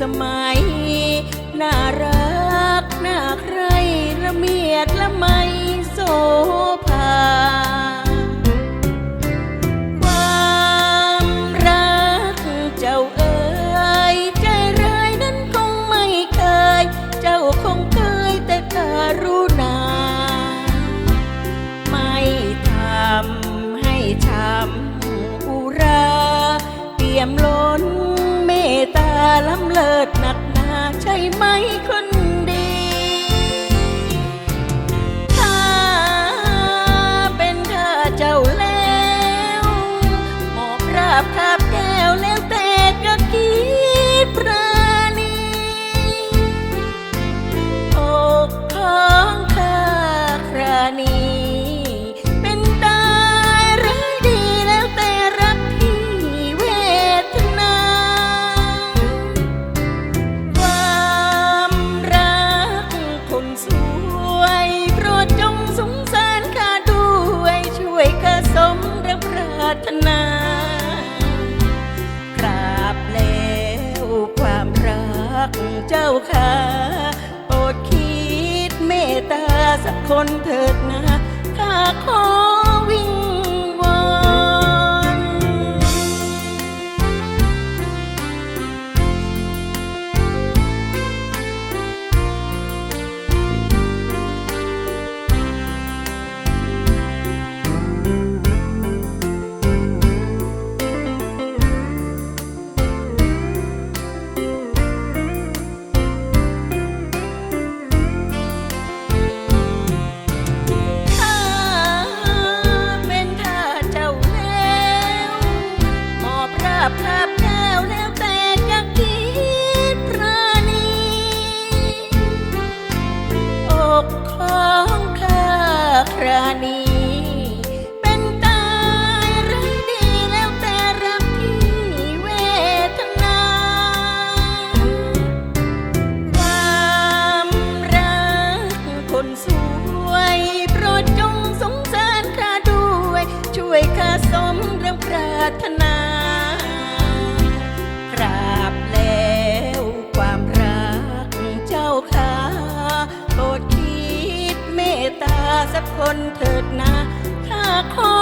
สมัย น่ารัก น่าใครละเมียดละไมโสภาความรักเจ้าเอ๋ยใจร้ายนั้นคงไม่เคย เจ้าคงเคยแต่การุณาไม่ทำให้ช้ำอุราเปี่ยมล้น ล้ำเลิศหนักหนาใช่ไหมคนดี ถ้าเป็นเธอเจ้าแล้วหมอบราบคา เจ้าค่ะโปรดคิดเมตตาสักคนเถิดนะ วยข้าสมเรับปรารถนากราบแล้วความรักเจ้าค่ะโปรดคิดเมตตาสักคนเถิดนะถ้าขอ